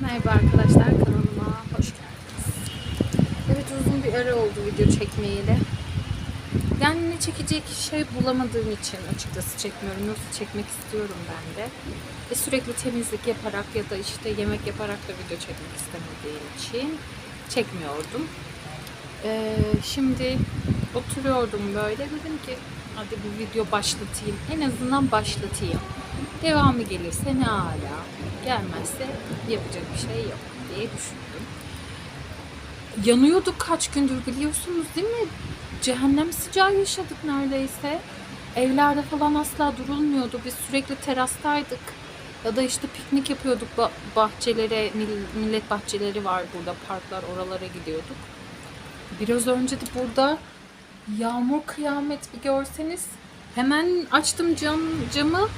Merhaba arkadaşlar kanalıma hoş geldiniz. Evet uzun bir ara oldu video çekmeyeli. Yani ne çekecek şey bulamadığım için açıkçası çekmiyorum. Yoksa çekmek istiyorum ben de. Ve sürekli temizlik yaparak ya da işte yemek yaparak da video çekmek istemediğim için çekmiyordum. Ee, şimdi oturuyordum böyle dedim ki hadi bir video başlatayım. En azından başlatayım. Devamı gelirse ne ala. Gelmezse yapacak bir şey yok diye düşündüm. Yanıyorduk kaç gündür biliyorsunuz değil mi? Cehennem sıcağı yaşadık neredeyse. Evlerde falan asla durulmuyordu. Biz sürekli terastaydık. Ya da işte piknik yapıyorduk Ba- bahçelere, mil- millet bahçeleri var burada, parklar oralara gidiyorduk. Biraz önce de burada yağmur kıyamet bir görseniz hemen açtım cam, camı.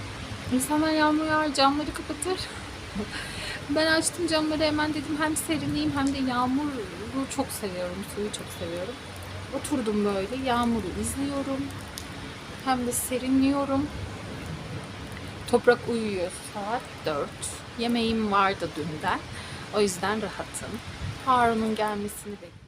İnsanlar yağmur yağar camları kapatır. Ben açtım camları hemen dedim hem serinleyeyim hem de yağmuru çok seviyorum. Suyu çok seviyorum. Oturdum böyle yağmuru izliyorum. Hem de serinliyorum. Toprak uyuyor saat 4. Yemeğim vardı dünden. O yüzden rahatım. Harun'un gelmesini bekliyorum.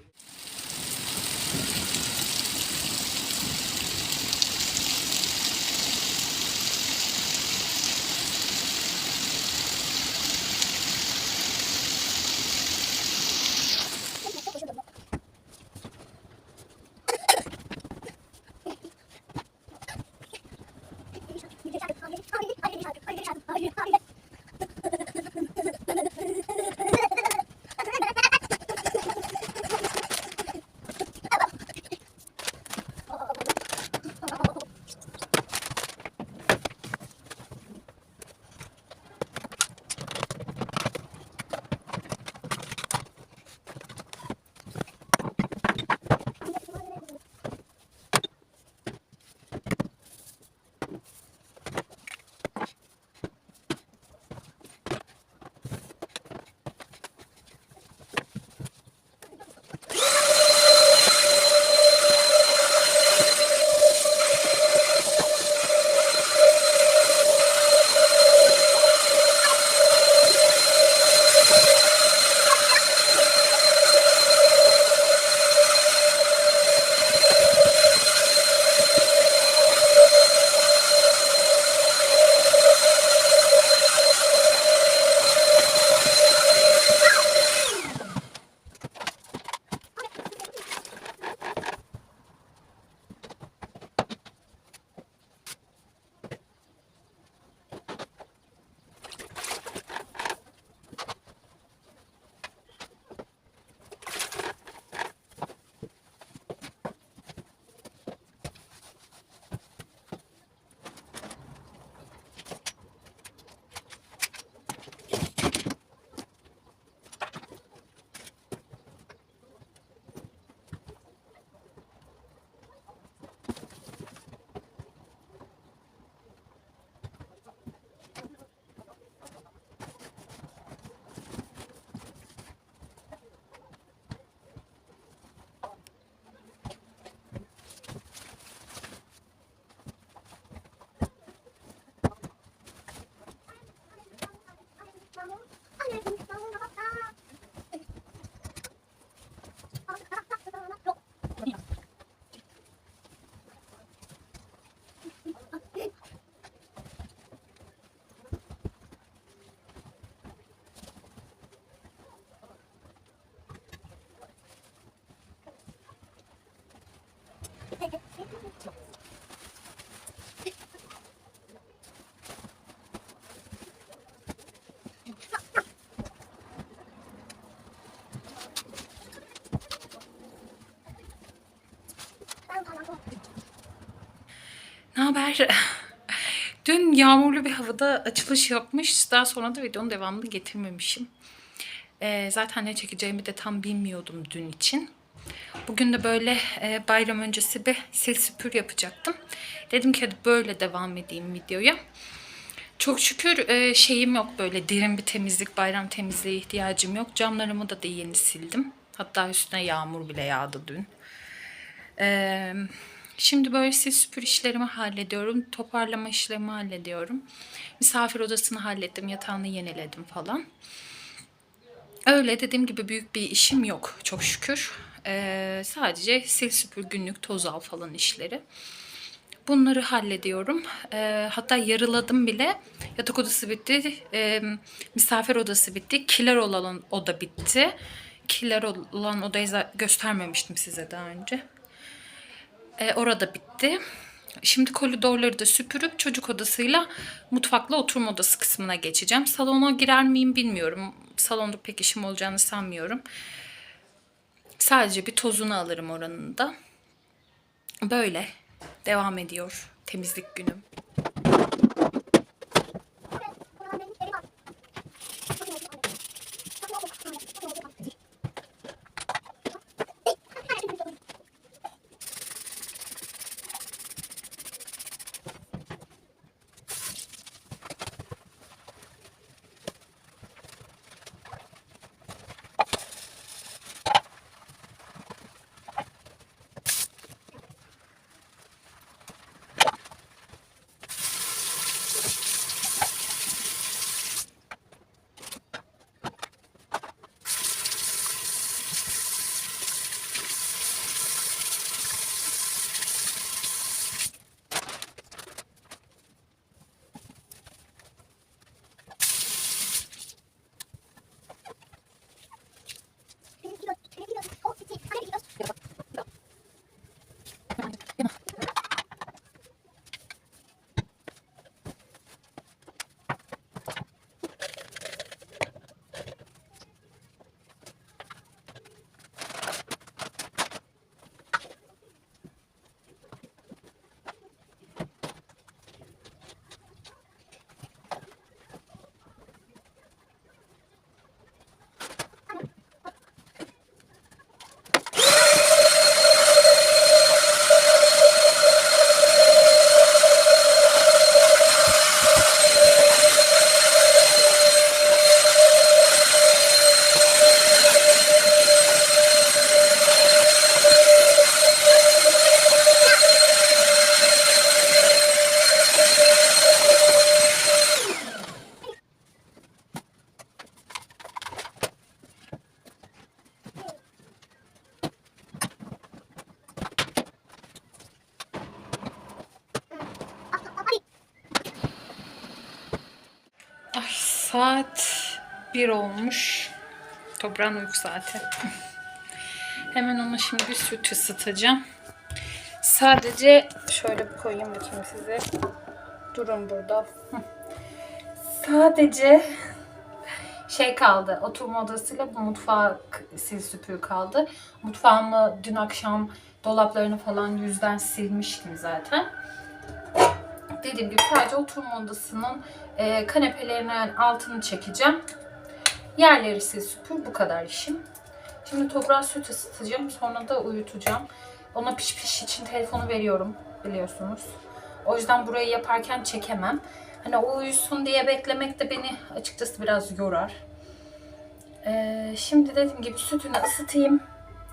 Haber? Dün yağmurlu bir havada açılış yapmış. Daha sonra da videonun devamını getirmemişim. Ee, zaten ne çekeceğimi de tam bilmiyordum dün için. Bugün de böyle e, bayram öncesi bir sil süpür yapacaktım. Dedim ki hadi böyle devam edeyim videoya. Çok şükür e, şeyim yok böyle derin bir temizlik, bayram temizliğe ihtiyacım yok. Camlarımı da, da yeni sildim. Hatta üstüne yağmur bile yağdı dün. Eee... Şimdi böyle sil süpür işlerimi hallediyorum. Toparlama işlerimi hallediyorum. Misafir odasını hallettim. Yatağını yeniledim falan. Öyle dediğim gibi büyük bir işim yok çok şükür. Ee, sadece sil süpür günlük toz al falan işleri. Bunları hallediyorum. Ee, hatta yarıladım bile. Yatak odası bitti. Ee, misafir odası bitti. Kiler olan oda bitti. Kiler olan odayı göstermemiştim size daha önce. Ee, orada bitti. Şimdi koridorları da süpürüp çocuk odasıyla mutfakla oturma odası kısmına geçeceğim. Salona girer miyim bilmiyorum. Salonda pek işim olacağını sanmıyorum. Sadece bir tozunu alırım oranın da. Böyle devam ediyor temizlik günüm. 1 olmuş. Toprağın uyku saati. Hemen ona şimdi bir süt ısıtacağım. Sadece şöyle bir koyayım bakayım size. Durun burada. Sadece şey kaldı. Oturma odasıyla bu mutfak sil süpürü kaldı. Mutfağımı dün akşam dolaplarını falan yüzden silmiştim zaten. Dediğim gibi sadece oturma odasının e, kanepelerinin altını çekeceğim. Yerleri sil süpür bu kadar işim. Şimdi toprağa süt ısıtacağım. Sonra da uyutacağım. Ona piş piş için telefonu veriyorum biliyorsunuz. O yüzden burayı yaparken çekemem. Hani o uyusun diye beklemek de beni açıkçası biraz yorar. Ee, şimdi dediğim gibi sütünü ısıtayım.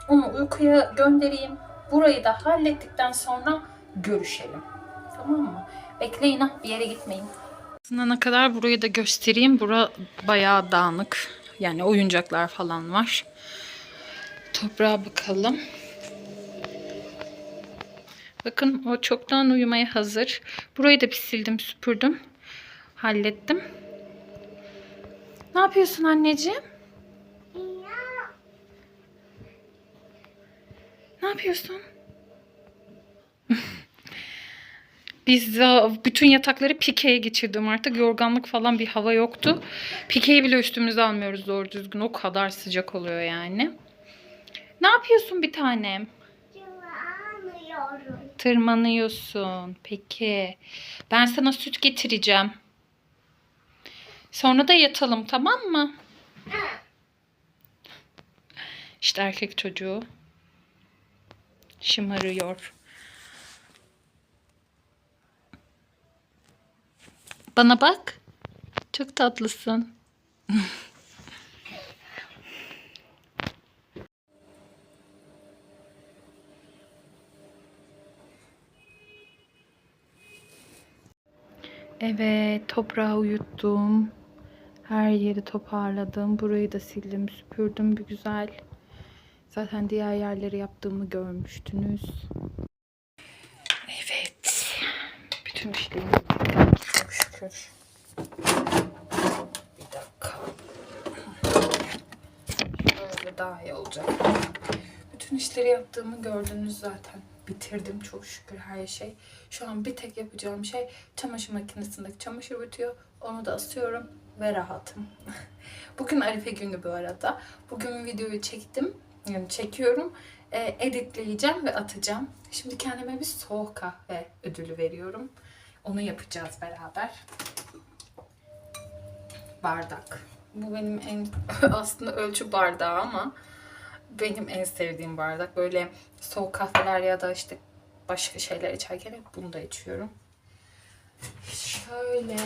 Onu uykuya göndereyim. Burayı da hallettikten sonra görüşelim. Tamam mı? Bekleyin ha bir yere gitmeyin. Sınana kadar burayı da göstereyim. Bura bayağı dağınık. Yani oyuncaklar falan var. Toprağa bakalım. Bakın o çoktan uyumaya hazır. Burayı da bir sildim süpürdüm. Hallettim. Ne yapıyorsun anneciğim? Ne yapıyorsun? Biz bütün yatakları pikeye geçirdim artık. Yorganlık falan bir hava yoktu. Pikeyi bile üstümüze almıyoruz doğru düzgün. O kadar sıcak oluyor yani. Ne yapıyorsun bir tanem? Anlıyorum. Tırmanıyorsun. Peki. Ben sana süt getireceğim. Sonra da yatalım tamam mı? İşte erkek çocuğu. Şımarıyor. Bana bak. Çok tatlısın. Evet, toprağı uyuttum. Her yeri toparladım. Burayı da sildim, süpürdüm bir güzel. Zaten diğer yerleri yaptığımı görmüştünüz. Evet. Bütün işlerimi şükür. Bir dakika. Şöyle daha iyi olacak. Bütün işleri yaptığımı gördünüz zaten. Bitirdim çok şükür her şey. Şu an bir tek yapacağım şey çamaşır makinesindeki çamaşır bitiyor. Onu da asıyorum ve rahatım. Bugün Arife günü bu arada. Bugün videoyu çektim. Yani çekiyorum. E, editleyeceğim ve atacağım. Şimdi kendime bir soğuk kahve ödülü veriyorum. Onu yapacağız beraber. Bardak. Bu benim en aslında ölçü bardağı ama benim en sevdiğim bardak. Böyle soğuk kahveler ya da işte başka şeyler içerken hep bunu da içiyorum. Şöyle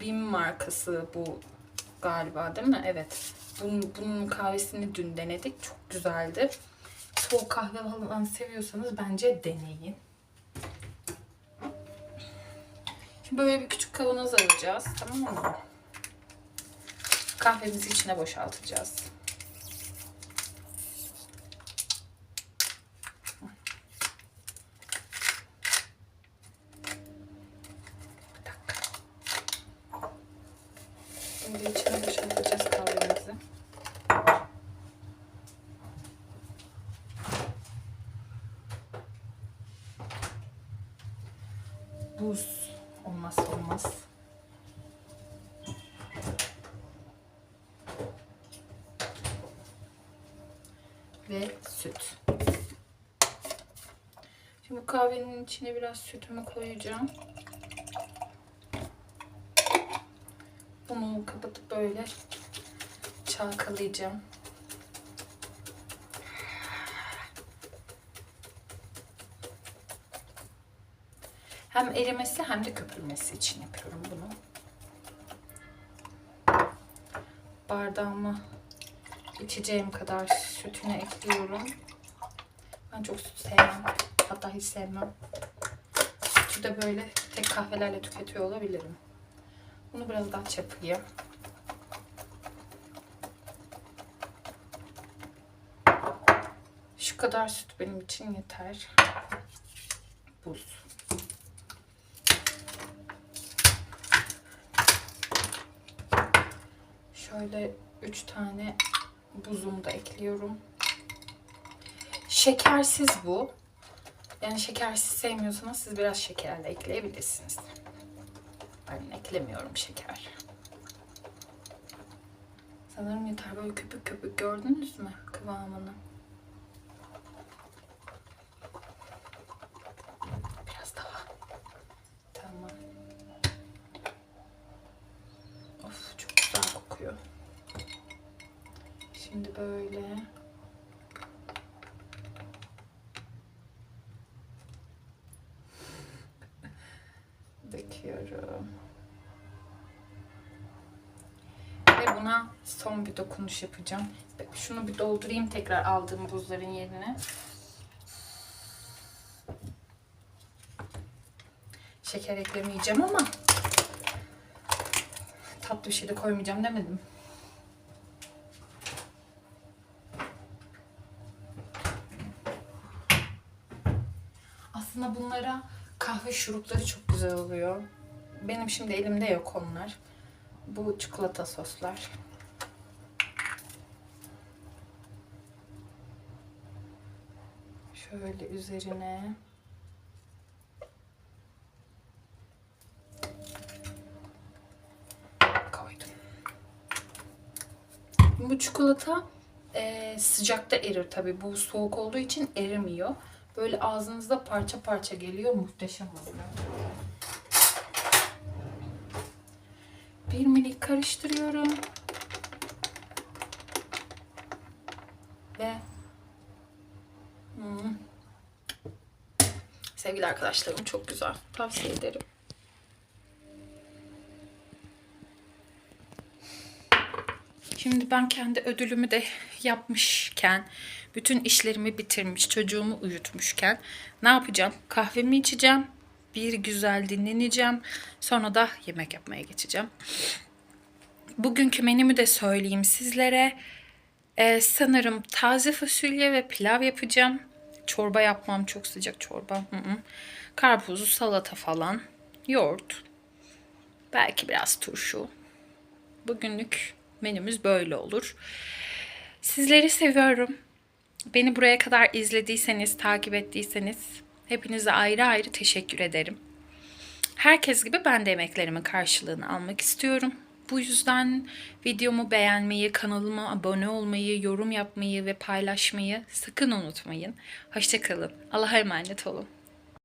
Bim markası bu galiba değil mi? Evet. Bunun, bunun kahvesini dün denedik. Çok güzeldi. Soğuk kahve falan seviyorsanız bence deneyin. Şimdi böyle bir küçük kavanoz alacağız. Tamam mı? Kahvemizi içine boşaltacağız. Bir dakika. Şimdi içine boşaltacağız kahvemizi. Buz olmazsa olmaz. Ve süt. Şimdi kahvenin içine biraz sütümü koyacağım. Bunu kapatıp böyle çalkalayacağım. Hem erimesi hem de köpürmesi için yapıyorum bunu. Bardağıma içeceğim kadar sütünü ekliyorum. Ben çok süt sevmem. Hatta hiç sevmem. Sütü de böyle tek kahvelerle tüketiyor olabilirim. Bunu biraz daha çırpayım. Şu kadar süt benim için yeter. Buz. Şöyle 3 tane buzumu da ekliyorum. Şekersiz bu. Yani şekersiz sevmiyorsanız siz biraz şeker de ekleyebilirsiniz. Ben eklemiyorum şeker. Sanırım yeter böyle köpük köpük gördünüz mü kıvamını? Biraz daha. Tamam. Of çok güzel kokuyor. Şimdi böyle döküyorum. Ve buna son bir dokunuş yapacağım. Şunu bir doldurayım tekrar aldığım buzların yerine. Şeker eklemeyeceğim ama tatlı bir şey de koymayacağım demedim. Aslında bunlara kahve şurupları çok güzel oluyor. Benim şimdi elimde yok onlar. Bu çikolata soslar. Şöyle üzerine koydum. Bu çikolata e, sıcakta erir tabi. Bu soğuk olduğu için erimiyor. Böyle ağzınızda parça parça geliyor. Muhteşem oluyor. Bir minik karıştırıyorum. Ve hmm. sevgili arkadaşlarım çok güzel. Tavsiye ederim. Şimdi ben kendi ödülümü de yapmışken, bütün işlerimi bitirmiş, çocuğumu uyutmuşken ne yapacağım? Kahvemi içeceğim bir güzel dinleneceğim. Sonra da yemek yapmaya geçeceğim. Bugünkü menümü de söyleyeyim sizlere. Ee, sanırım taze fasulye ve pilav yapacağım. Çorba yapmam çok sıcak çorba. Hı hı. Karpuzlu salata falan. Yoğurt. Belki biraz turşu. Bugünlük menümüz böyle olur. Sizleri seviyorum. Beni buraya kadar izlediyseniz, takip ettiyseniz hepinize ayrı ayrı teşekkür ederim. Herkes gibi ben de emeklerimin karşılığını almak istiyorum. Bu yüzden videomu beğenmeyi, kanalıma abone olmayı, yorum yapmayı ve paylaşmayı sakın unutmayın. Hoşçakalın. Allah'a emanet olun.